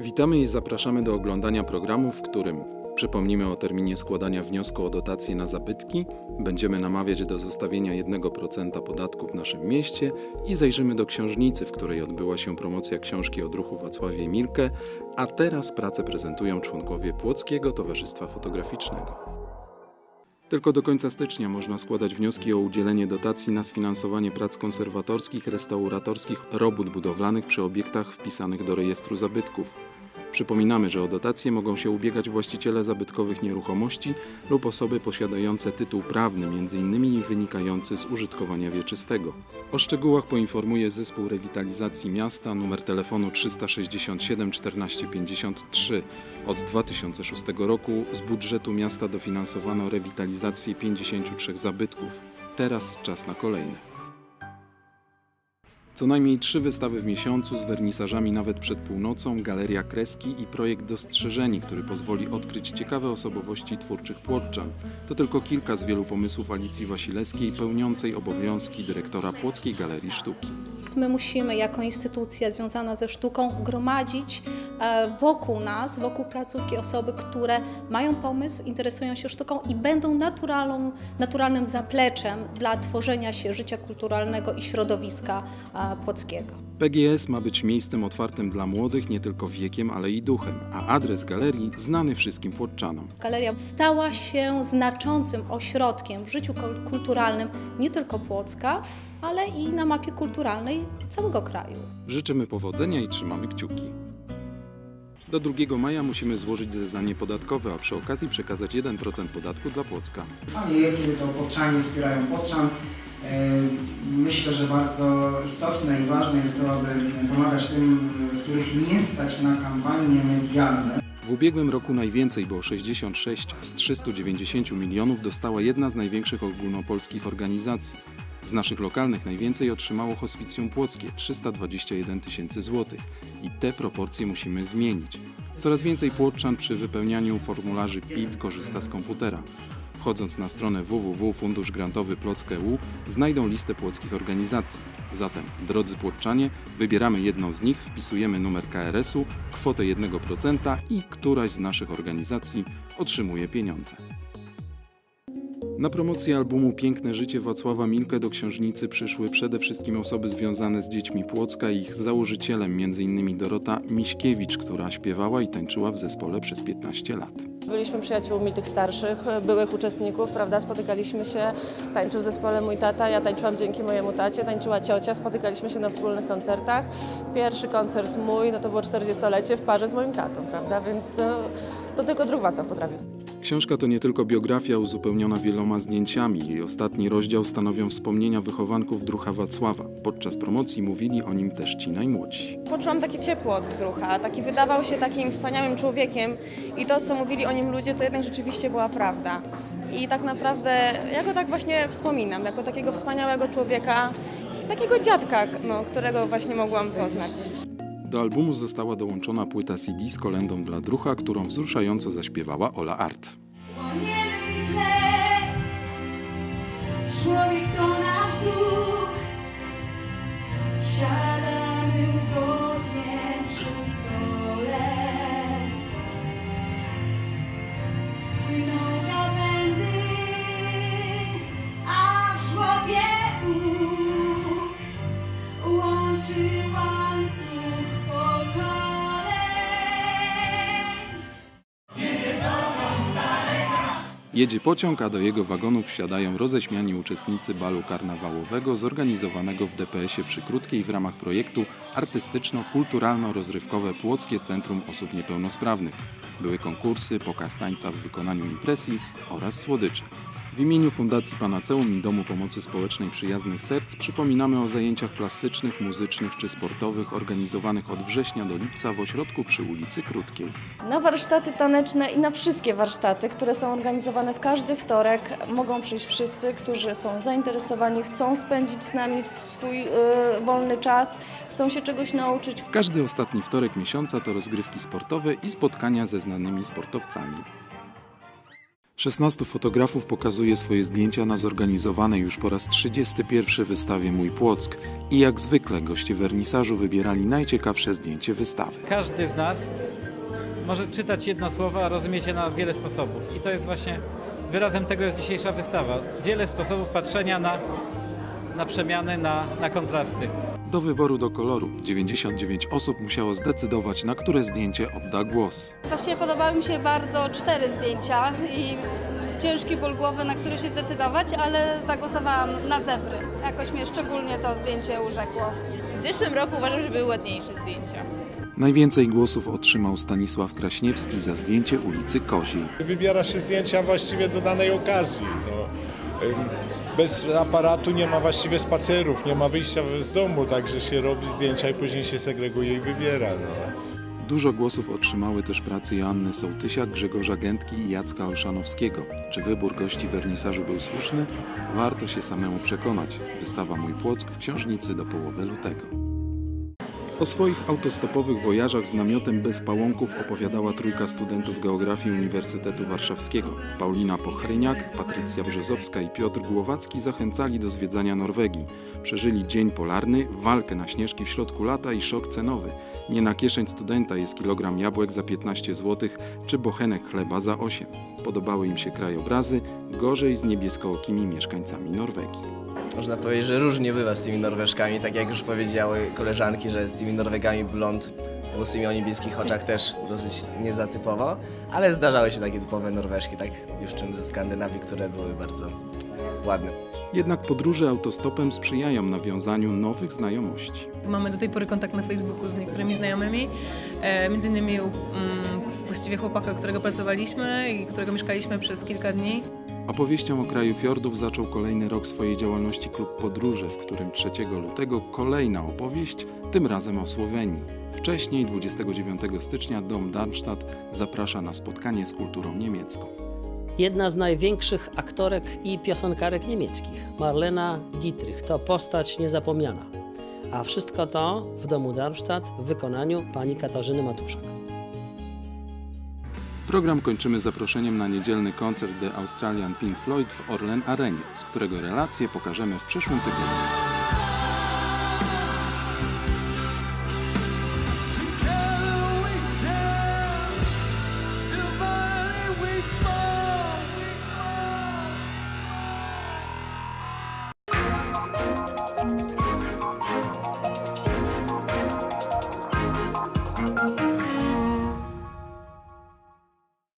Witamy i zapraszamy do oglądania programu, w którym przypomnimy o terminie składania wniosku o dotacje na zabytki, będziemy namawiać do zostawienia 1% podatku w naszym mieście i zajrzymy do książnicy, w której odbyła się promocja książki o druhu Wacławie Milke, a teraz pracę prezentują członkowie Płockiego Towarzystwa Fotograficznego. Tylko do końca stycznia można składać wnioski o udzielenie dotacji na sfinansowanie prac konserwatorskich, restauratorskich, robót budowlanych przy obiektach wpisanych do rejestru zabytków. Przypominamy, że o dotacje mogą się ubiegać właściciele zabytkowych nieruchomości lub osoby posiadające tytuł prawny, m.in. wynikający z użytkowania wieczystego. O szczegółach poinformuje Zespół Rewitalizacji Miasta numer telefonu 367 1453. Od 2006 roku z budżetu miasta dofinansowano rewitalizację 53 zabytków. Teraz czas na kolejne. Co najmniej trzy wystawy w miesiącu z wernisażami nawet przed północą, Galeria Kreski i projekt Dostrzeżeni, który pozwoli odkryć ciekawe osobowości twórczych Płotczan. To tylko kilka z wielu pomysłów Alicji Wasilewskiej, pełniącej obowiązki dyrektora Płockiej Galerii Sztuki. My musimy jako instytucja związana ze sztuką gromadzić e, wokół nas, wokół placówki osoby, które mają pomysł, interesują się sztuką i będą naturalną, naturalnym zapleczem dla tworzenia się życia kulturalnego i środowiska e, płockiego. PGS ma być miejscem otwartym dla młodych nie tylko wiekiem, ale i duchem, a adres galerii znany wszystkim Płotczanom. Galeria stała się znaczącym ośrodkiem w życiu kul- kulturalnym nie tylko Płocka, ale i na mapie kulturalnej całego kraju. Życzymy powodzenia i trzymamy kciuki. Do 2 maja musimy złożyć zeznanie podatkowe, a przy okazji przekazać 1% podatku dla Płocka. Fajnie jest, kiedy to Płoczanie wspierają Płoczan. E, Myślę, że bardzo istotne i ważne jest to, aby pomagać tym, których nie stać na kampanie medialne. W ubiegłym roku najwięcej, bo 66 z 390 milionów dostała jedna z największych ogólnopolskich organizacji. Z naszych lokalnych najwięcej otrzymało Hospicjum Płockie 321 tysięcy złotych i te proporcje musimy zmienić. Coraz więcej Płotczan przy wypełnianiu formularzy PIT korzysta z komputera. Wchodząc na stronę www.funduszgrantowy.plock.eu znajdą listę płockich organizacji. Zatem, drodzy Płotczanie, wybieramy jedną z nich, wpisujemy numer KRS-u, kwotę 1% i któraś z naszych organizacji otrzymuje pieniądze. Na promocję albumu Piękne życie Wacława Milke do księżnicy przyszły przede wszystkim osoby związane z dziećmi Płocka i ich założycielem, m.in. Dorota Miśkiewicz, która śpiewała i tańczyła w zespole przez 15 lat. Byliśmy przyjaciółmi tych starszych, byłych uczestników, prawda? Spotykaliśmy się, tańczył w zespole mój tata, ja tańczyłam dzięki mojemu tacie, tańczyła ciocia, spotykaliśmy się na wspólnych koncertach. Pierwszy koncert mój, no to było 40-lecie w parze z moim tatą, prawda? Więc to, to tylko druh Wacław potrafił. Książka to nie tylko biografia uzupełniona wieloma zdjęciami. Jej ostatni rozdział stanowią wspomnienia wychowanków druha Wacława. Podczas promocji mówili o nim też ci najmłodsi. Poczułam takie ciepło od drucha, taki wydawał się takim wspaniałym człowiekiem i to, co mówili o nim ludzie, to jednak rzeczywiście była prawda. I tak naprawdę ja go tak właśnie wspominam, jako takiego wspaniałego człowieka, takiego dziadka, no, którego właśnie mogłam poznać. Do albumu została dołączona płyta CD z kolendą dla drucha, którą wzruszająco zaśpiewała Ola Art. Człowiek to nasz druk. Jedzie pociąg, a do jego wagonów wsiadają roześmiani uczestnicy balu karnawałowego zorganizowanego w DPS-ie przy Krótkiej w ramach projektu artystyczno-kulturalno-rozrywkowe Płockie Centrum Osób Niepełnosprawnych. Były konkursy, pokaz tańca w wykonaniu impresji oraz słodycze. W imieniu Fundacji Panaceum i Domu Pomocy Społecznej Przyjaznych Serc przypominamy o zajęciach plastycznych, muzycznych czy sportowych organizowanych od września do lipca w ośrodku przy ulicy Krótkiej. Na warsztaty taneczne i na wszystkie warsztaty, które są organizowane w każdy wtorek, mogą przyjść wszyscy, którzy są zainteresowani, chcą spędzić z nami swój y, wolny czas, chcą się czegoś nauczyć. Każdy ostatni wtorek miesiąca to rozgrywki sportowe i spotkania ze znanymi sportowcami. 16 fotografów pokazuje swoje zdjęcia na zorganizowanej już po raz 31 wystawie Mój Płock i jak zwykle goście wernisażu wybierali najciekawsze zdjęcie wystawy. Każdy z nas może czytać jedno słowo, a rozumieć je na wiele sposobów. I to jest właśnie wyrazem tego jest dzisiejsza wystawa. Wiele sposobów patrzenia na, na przemiany, na, na kontrasty. Do wyboru do koloru 99 osób musiało zdecydować, na które zdjęcie odda głos. Właściwie podobały mi się bardzo cztery zdjęcia i ciężki ból głowy, na który się zdecydować, ale zagłosowałam na zebry. Jakoś mnie szczególnie to zdjęcie urzekło. W zeszłym roku uważam, że były ładniejsze zdjęcia. Najwięcej głosów otrzymał Stanisław Kraśniewski za zdjęcie ulicy Koziej. Wybiera się zdjęcia właściwie do danej okazji. No. Bez aparatu nie ma właściwie spacerów, nie ma wyjścia z domu, także się robi zdjęcia i później się segreguje i wybiera. No. Dużo głosów otrzymały też prace Joanny Sołtysiak, Grzegorza Gętki i Jacka Olszanowskiego. Czy wybór gości wernisażu był słuszny? Warto się samemu przekonać. Wystawa Mój Płock w książnicy do połowy lutego. O swoich autostopowych wojażach z namiotem bez pałąków opowiadała trójka studentów geografii Uniwersytetu Warszawskiego. Paulina Pochryniak, Patrycja Brzozowska i Piotr Głowacki zachęcali do zwiedzania Norwegii. Przeżyli dzień polarny, walkę na śnieżki w środku lata i szok cenowy. Nie na kieszeń studenta jest kilogram jabłek za 15 zł czy bochenek chleba za 8. Podobały im się krajobrazy, gorzej z niebieskookimi mieszkańcami Norwegii. Można powiedzieć, że różnie bywa z tymi Norweżkami, tak jak już powiedziały koleżanki, że z tymi Norwegami blond włosymi o niebieskich oczach też dosyć niezatypowo, ale zdarzały się takie typowe Norweżki, tak dziewczyny ze Skandynawii, które były bardzo ładne. Jednak podróże autostopem sprzyjają nawiązaniu nowych znajomości. Mamy do tej pory kontakt na Facebooku z niektórymi znajomymi, e, między innymi mm, właściwie chłopaka, którego pracowaliśmy i którego mieszkaliśmy przez kilka dni. Opowieścią o kraju fiordów zaczął kolejny rok swojej działalności Klub Podróży, w którym 3 lutego kolejna opowieść, tym razem o Słowenii. Wcześniej, 29 stycznia, Dom Darmstadt zaprasza na spotkanie z kulturą niemiecką. Jedna z największych aktorek i piosenkarek niemieckich, Marlena Dietrich, to postać niezapomniana. A wszystko to w domu Darmstadt w wykonaniu pani Katarzyny Matuszak. Program kończymy zaproszeniem na niedzielny koncert The Australian Pink Floyd w Orlen Arenie, z którego relacje pokażemy w przyszłym tygodniu.